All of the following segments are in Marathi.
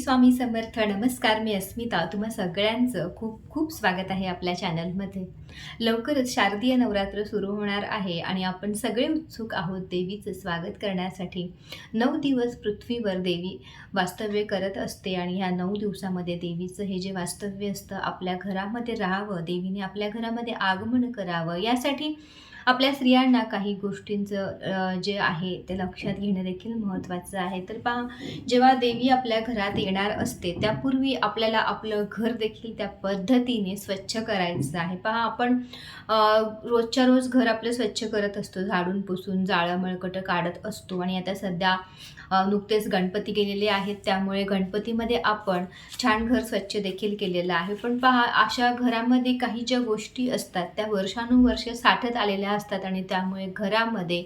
स्वामी समर्थ नमस्कार. मी अस्मिता. तुम्हा सगळ्यांचं खूप खूप स्वागत आहे आपल्या चॅनलमध्ये. लवकरच शारदीय नवरात्र सुरू होणार आहे आणि आपण सगळे उत्सुक आहोत देवीचं स्वागत करण्यासाठी. नऊ दिवस पृथ्वीवर देवी वास्तव्य करत असते आणि ह्या नऊ दिवसामध्ये देवीचं हे जे वास्तव्य असतं आपल्या घरामध्ये राहावं देवीने आपल्या घरामध्ये आगमन करावं यासाठी आपल्या स्त्रियांना काही गोष्टींचं जे आहे ते लक्षात घेणं देखील महत्त्वाचं आहे. तर पहा जेव्हा देवी आपल्या घरात येणार असते त्यापूर्वी आपल्याला आपलं घर देखील त्या पद्धतीने स्वच्छ करायचं आहे. पहा आपण रोजच्या रोज घर आपलं स्वच्छ करत असतो. झाडून पुसून जाळं मळकटं काढत असतो. आणि आता सध्या नुकतेच गणपती गेलेले आहेत. त्यामुळे गणपतीमध्ये आपण छान घर स्वच्छ देखील केलेलं आहे. पण पहा अशा घरामध्ये काही ज्या गोष्टी असतात त्या वर्षानुवर्ष साठत आलेल्या असतात आणि त्यामुळे घरामध्ये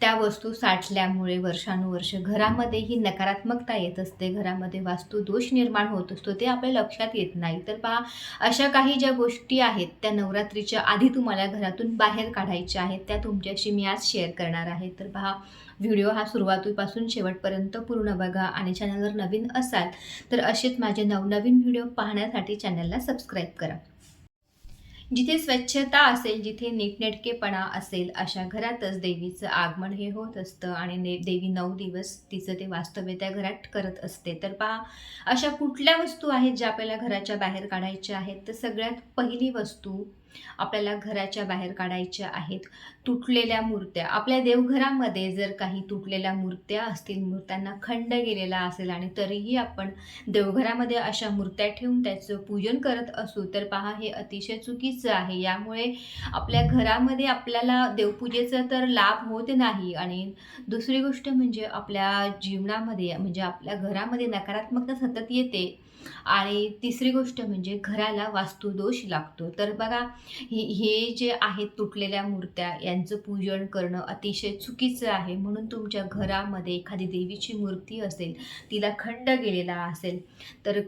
त्या वस्तू साठल्यामुळे वर्षानुवर्ष घरामध्ये ही नकारात्मकता येत असते. घरामध्ये वास्तू दोष निर्माण होत असतो. ते आपल्या लक्षात येत नाही. तर पहा अशा काही ज्या गोष्टी आहेत त्या नवरात्रीच्या आधी तुम्हाला घरातून बाहेर काढायच्या आहेत त्या तुमच्याशी मी आज शेअर करणार आहे. तर पहा व्हिडिओ हा सुरुवातीपासून शेवटपर्यंत पूर्ण बघा आणि चॅनलवर नवीन असाल तर असेच माझे नवनवीन व्हिडिओ पाहण्यासाठी चॅनलला सबस्क्राईब करा. जिथे स्वच्छता असेल जिथे नीटनेटकेपणा असेल अशा घरातच देवीचं आगमन हे होत असतं आणि ने देवी नऊ दिवस तिचं ते वास्तव्य त्या घरात करत असते. तर पहा अशा कुठल्या वस्तू आहेत ज्या आपल्याला घराच्या बाहेर काढायच्या आहेत? तर सगळ्यात पहिली वस्तू आपल्याला घराच्या बाहेर काढायच्या आहेत. तुटलेल्या मूर्त्या. आपल्या देवघरामध्ये जर काही तुटलेल्या मूर्त्या असतील मूर्त्यांना खंड गेलेला असेल आणि तरीही आपण देवघरामध्ये अशा मूर्त्या ठेवून त्याचं पूजन करत असू तर पहा हे अतिशय चुकीचं आहे. यामुळे आपल्या घरामध्ये आपल्याला देवपूजेचा तर लाभ होत नाही. आणि दुसरी गोष्ट म्हणजे आपल्या जीवनामध्ये म्हणजे आपल्या घरामध्ये नकारात्मकता सतत येते. आणि तिसरी गोष्ट म्हणजे घराला वास्तुदोष लागतो. तर बघा हे हे जे आहेत तुटलेल्या मूर्त्या यांचं पूजन करणं अतिशय चुकीचं आहे. म्हणून तुमच्या घरामध्ये एखादी देवीची मूर्ती असेल तिला खंड गेलेला असेल तर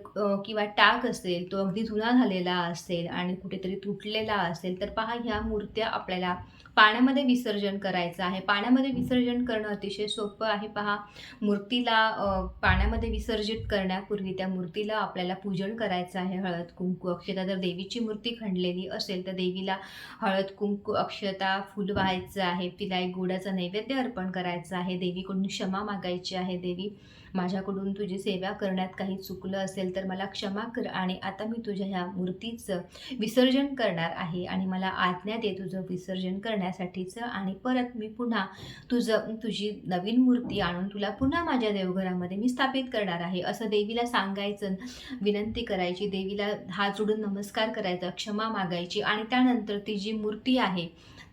किंवा टाक असेल तो अगदी जुना झालेला असेल आणि कुठेतरी तुटलेला असेल तर पहा ह्या मूर्त्या आपल्याला पाण्यामध्ये विसर्जन करायचं आहे. पाण्यामध्ये विसर्जन करणं अतिशय सोपं आहे. पहा मूर्तीला पाण्यामध्ये विसर्जित करण्यापूर्वी त्या मूर्तीला आपल्याला पूजन करायचं आहे. हळद कुंकू अक्षता जर देवीची मूर्ती खंडलेली असेल तर देवीला हळद कुंकू अक्षता फुल व्हायचं आहे तिला एक गोडाचा नैवेद्य अर्पण करायचं आहे देवीकडून क्षमा मागायची आहे देवी माझ्याकडून तुझी सेवा करण्यात काही चुकलं असेल तर मला क्षमा कर आणि आता मी तुझ्या ह्या मूर्तीचं विसर्जन करणार आहे आणि मला आज्ञा दे तुझं विसर्जन करण्यासाठीचं आणि परत मी पुन्हा तुझं तुझी नवीन मूर्ती आणून तुला पुन्हा माझ्या देवघरामध्ये मी स्थापित करणार आहे. असं देवीला सांगायचं विनंती करायची देवीला हात जोडून नमस्कार करायचा क्षमा मागायची आणि त्यानंतर ती जी मूर्ती आहे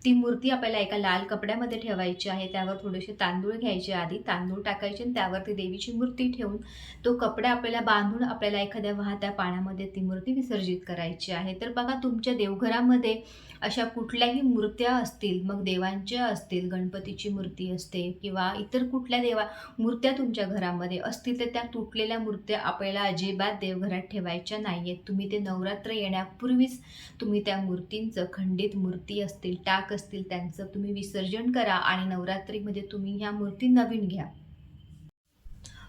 ती मूर्ती आपल्याला एका लाल कपड्यामध्ये ठेवायची आहे. त्यावर थोडेसे तांदूळ घ्यायचे आधी. तांदूळ टाकायचे आणि त्यावर ती देवीची मूर्ती ठेवून तो कपडा आपल्याला बांधून आपल्याला एखाद्या वाहत्या पाण्यामध्ये ती मूर्ती विसर्जित करायची आहे. तर बघा तुमच्या देवघरामध्ये अशा कुठल्याही मूर्त्या असतील मग देवांच्या असतील गणपतीची मूर्ती असते किंवा इतर कुठल्या देवा मूर्त्या तुमच्या घरामध्ये असतील तर त्या तुटलेल्या मूर्त्या आपल्याला अजिबात देवघरात ठेवायच्या नाही आहेत तुम्ही ते नवरात्र येण्यापूर्वीच तुम्ही त्या मूर्तींचं खंडित मूर्ती असतील टाक असतील त्यांचं तुम्ही विसर्जन करा आणि नवरात्रीमध्ये तुम्ही ह्या मूर्ती नवीन घ्या.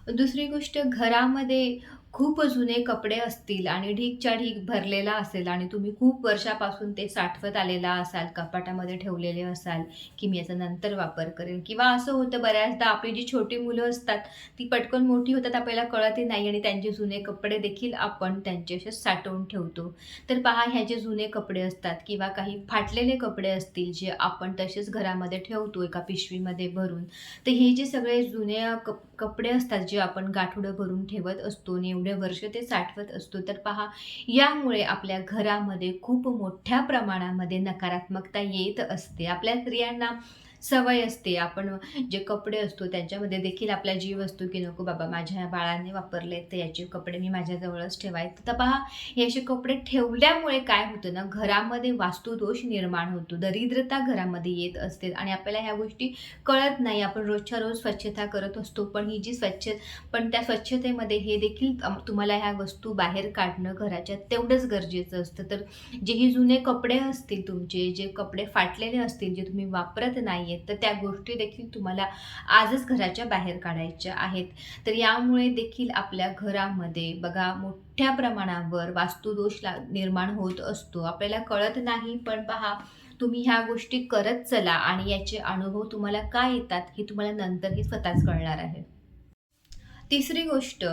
दुसरी गोष्ट घरामध्ये खूप जुने कपडे असतील आणि ढीकच्या ढीक भरलेला असेल आणि तुम्ही खूप वर्षापासून ते साठवत आलेला असाल कपाटामध्ये ठेवलेले असाल की मी याचा नंतर वापर करेन. किंवा असं होतं बऱ्याचदा आपली जी छोटी मुलं असतात ती पटकन मोठी होतात आपल्याला कळतही नाही आणि त्यांचे जुने कपडे देखील आपण त्यांचे असे साठवून ठेवतो. तर पहा ह्या जे जुने कपडे असतात किंवा काही फाटलेले कपडे असतील जे आपण तसेच घरामध्ये ठेवतो एका पिशवीमध्ये भरून तर हे जे सगळे जुने कप कपडे असतात जे आपण गाठोडं भरून ठेवत असतो नेऊ एवढे वर्ष ते साठवत असतो. तर पहा यामुळे आपल्या घरामध्ये खूप मोठ्या प्रमाणामध्ये नकारात्मकता येत असते. आपल्या स्त्रियांना सवय असते. आपण जे कपडे असतो त्यांच्यामध्ये देखील आपला जीव असतो की नको बाबा माझ्या बाळाने वापरले तर याचे कपडे मी माझ्याजवळच ठेवायचे. तर पहा हे असे कपडे ठेवल्यामुळे काय होतं ना घरामध्ये वास्तुदोष निर्माण होतो. दरिद्रता घरामध्ये येत असते आणि आपल्याला ह्या गोष्टी कळत नाही. आपण रोजच्या रोज स्वच्छता करत असतो पण ही जी स्वच्छ पण त्या स्वच्छतेमध्ये हे देखील तुम्हाला ह्या वस्तू बाहेर काढणं घराच्या तेवढंच गरजेचं असतं. तर जे ही जुने कपडे असतील तुमचे जे कपडे फाटलेले असतील जे तुम्ही वापरत नाही नाही आहेत तर त्या गोष्टी देखील तुम्हाला आजच घराच्या बाहेर काढायच्या आहेत. तर यामुळे देखील आपल्या घरामध्ये बघा मोठ्या प्रमाणावर वास्तुदोष ला निर्माण होत असतो. आपल्याला कळत नाही पण पहा तुम्ही ह्या गोष्टी करत चला आणि याचे अनुभव तुम्हाला काय येतात हे तुम्हाला नंतरही स्वतःच कळणार आहे. तिसरी गोष्ट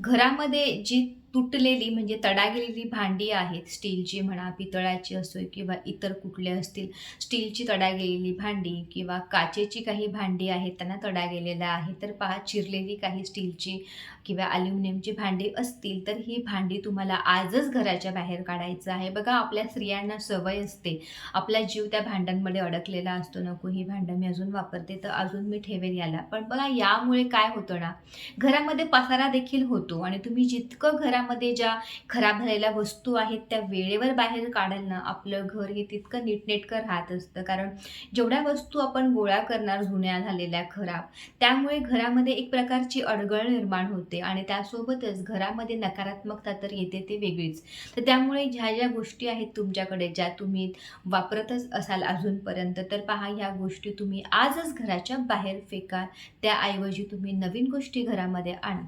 घरामध्ये जी तुटलेली म्हणजे तडा गेलेली भांडी आहेत. स्टीलची म्हणा पितळाची असो किंवा इतर कुठले असतील स्टीलची तडा गेलेली भांडी किंवा काचेची काही भांडी आहेत त्यांना तडा गेलेला आहे तर पहा चिरलेली काही स्टीलची किंवा अल्युमिनियमची भांडी असतील तर ही भांडी तुम्हाला आजच घराच्या बाहेर काढायचं आहे. बघा आपल्या स्त्रियांना सवय असते. आपला जीव त्या भांड्यांमध्ये अडकलेला असतो. नको ही भांडं मी अजून वापरते तर अजून मी ठेवेल याला. पण बघा यामुळे काय होतं ना घरामध्ये पसारा देखील होतो आणि तुम्ही जितकं घरा घरामध्ये ज्या खराब झालेल्या वस्तू आहेत त्या वेळेवर बाहेर काढाल ना आपलं घर हे तितकं नीटनेटकं राहत असतं. कारण जेवढ्या वस्तू आपण गोळा करणार जुन्या झालेल्या खराब त्यामुळे घरामध्ये एक प्रकारची अडगळ निर्माण होते आणि त्यासोबतच घरामध्ये नकारात्मकता तर येते ते वेगळीच. तर त्यामुळे ज्या ज्या गोष्टी आहेत तुमच्याकडे ज्या तुम्ही वापरतच असाल अजूनपर्यंत तर पहा ह्या गोष्टी तुम्ही आजच घराच्या बाहेर फेका. त्याऐवजी तुम्ही नवीन गोष्टी घरामध्ये आणा.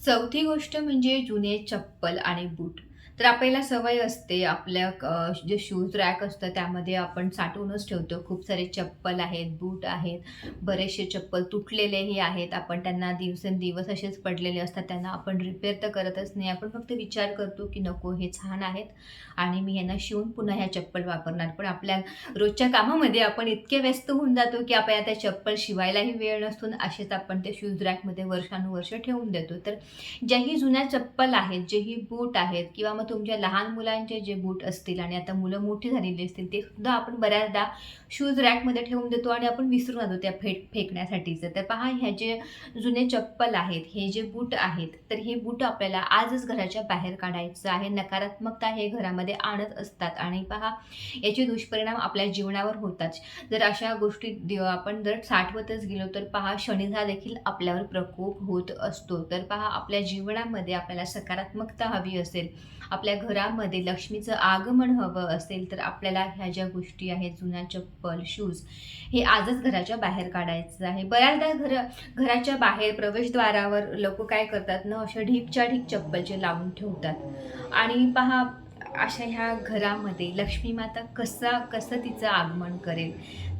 चौथी गोष्ट म्हणजे जुने चप्पल आणि बूट. तर आपल्याला सवय असते आपल्या जे शूज रॅक असतं त्यामध्ये आपण साठवूनच ठेवतो. खूप सारे चप्पल आहेत बूट आहेत बरेचसे चप्पल तुटलेलेही आहेत. आपण त्यांना दिवसेंदिवस असेच पडलेले असतात. त्यांना आपण रिपेअर तर करतच नाही. आपण फक्त विचार करतो की नको हे छान आहेत आणि मी यांना शिवून पुन्हा ह्या चप्पल वापरणार. पण आपल्या रोजच्या कामामध्ये आपण इतके व्यस्त होऊन जातो की आपल्याला त्या चप्पल शिवायलाही वेळ नसतो असेच आपण ते शूज रॅकमध्ये वर्षानुवर्ष ठेवून देतो. तर ज्याही जुन्या चप्पल आहेत जेही बूट आहेत किंवा मग तुमच्या लहान मुलांचे जे बूट असतील आणि आता मुलं मोठी झालेली असतील ते सुद्धा आपण बऱ्याचदा शूज रॅकमध्ये ठेवून देतो आणि आपण विसरून जातो त्या फेक फेकण्यासाठीचं. तर पहा ह्या जे जुने चप्पल आहेत हे जे बूट आहेत तर हे बूट आपल्याला आजच घराच्या बाहेर काढायचं आहे. नकारात्मकता हे घरामध्ये आणत असतात आणि पहा याचे दुष्परिणाम आपल्या जीवनावर होतात. जर अशा गोष्टी आपण जर साठवतच गेलो तर पहा शनीचा देखील आपल्यावर प्रकोप होत असतो. तर पहा आपल्या जीवनामध्ये आपल्याला सकारात्मकता हवी असेल. आपल्या घरामध्ये लक्ष्मीचं आगमन हवं असेल तर आपल्याला ह्या ज्या गोष्टी आहेत जुन्या चप्पल शूज हे आजच घराच्या बाहेर काढायचं आहे. बऱ्याचदा घर घराच्या बाहेर प्रवेशद्वारावर लोक काय करतात ना अशा ढीपच्या ढीक चप्पलचे लावून ठेवतात. आणि पहा अशा ह्या घरामध्ये लक्ष्मी माता कसा कसं तिचं आगमन करेल?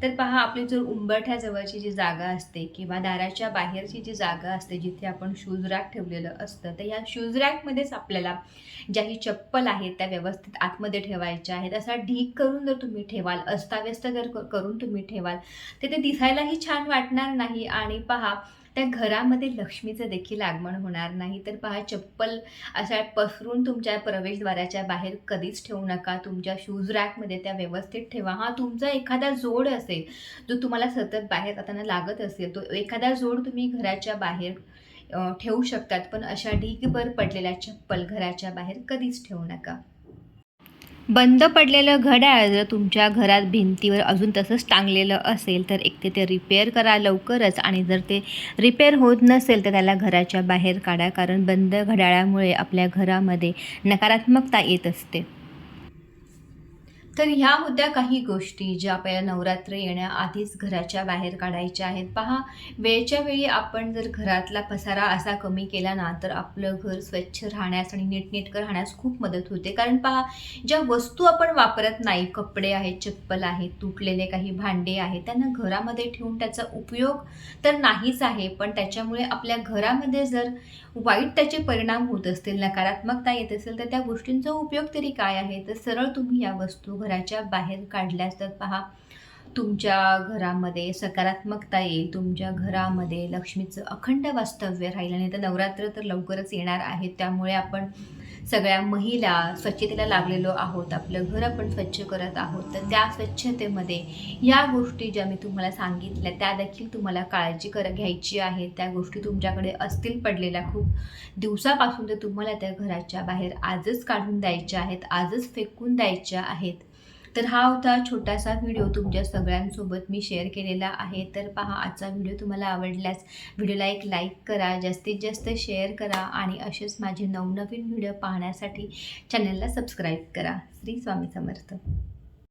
तर पहा आपली जर उंबरठ्याजवळची जी जागा असते किंवा दाराच्या बाहेरची जी जागा असते जिथे आपण शूज रॅक ठेवलेलं असतं तर ह्या शूज रॅकमध्येच आपल्याला ज्याही चप्पल आहेत त्या व्यवस्थित आतमध्ये ठेवायच्या आहेत. असा ढीक करून जर तुम्ही ठेवाल अस्ताव्यस्त जर क- करून तुम्ही ठेवाल तर ते दिसायलाही छान वाटणार नाही. आणि पहा त्या घरामध्ये लक्ष्मीचं देखील आगमन होणार नाही. तर पहा चप्पल अशा पसरून तुमच्या प्रवेशद्वाराच्या बाहेर कधीच ठेवू नका. तुमच्या शूज रॅकमध्ये त्या व्यवस्थित ठेवा. हा तुमचा एखादा जोड असेल जो तुम्हाला सतत बाहेर जाताना लागत असेल तो एखादा जोड तुम्ही घराच्या बाहेर ठेवू शकतात. पण अशा ढीगभर पडलेल्या चप्पल घराच्या बाहेर कधीच ठेवू नका. बंद पडलेलं घड्याळ जर तुमच्या घरात भिंतीवर अजून तसंच टांगलेलं असेल तर एक ते ते रिपेअर करा लवकरच. आणि जर ते रिपेअर होत नसेल तर त्याला घराच्या बाहेर काढा. कारण बंद घड्याळामुळे आपल्या घरामध्ये नकारात्मकता येत असते. तर ह्या होत्या काही गोष्टी ज्या आपल्याला नवरात्र येण्याआधीच घराच्या बाहेर काढायच्या आहेत. पहा वेळच्या वेळी आपण जर घरातला पसारा असा कमी केला ना तर आपलं घर स्वच्छ राहण्यास आणि नीटनेटकं राहण्यास खूप मदत होते. कारण पहा ज्या वस्तू आपण वापरत नाही कपडे आहेत चप्पल आहेत तुटलेले काही भांडे आहेत त्यांना घरामध्ये ठेवून त्याचा उपयोग तर नाहीच आहे. पण त्याच्यामुळे आपल्या घरामध्ये जर वाईट त्याचे परिणाम होत असतील नकारात्मकता येत असेल तर त्या गोष्टींचा उपयोग तरी काय आहे? तर सरळ तुम्ही या वस्तू घराच्या बाहेर काढल्यास तर पहा तुमच्या घरामध्ये सकारात्मकता येईल तुमच्या घरामध्ये लक्ष्मीचं अखंड वास्तव्य राहील आणि तर नवरात्र तर लवकरच येणार आहे. त्यामुळे आपण सगळ्या महिला स्वच्छतेला लागलेलो आहोत आपलं घर आपण स्वच्छ करत आहोत. तर त्या स्वच्छतेमध्ये या गोष्टी ज्या मी तुम्हाला सांगितल्या त्या देखील तुम्हाला काळजी कर घ्यायची आहे. त्या गोष्टी तुमच्याकडे असतील पडलेल्या खूप दिवसापासून तर तुम्हाला त्या घराच्या बाहेर आजच काढून द्यायच्या आहेत आजच फेकून द्यायच्या आहेत. तर हा होता छोटासा व्हिडिओ तुमच्या सगळ्यांसोबत मी शेअर केलेला आहे. तर पहा आजचा व्हिडिओ तुम्हाला आवडल्यास व्हिडिओला एक लाईक करा जास्तीत जास्त शेअर करा आणि असेच माझे नवनवीन व्हिडिओ पाहण्यासाठी चॅनलला सबस्क्राईब करा. श्री स्वामी समर्थ.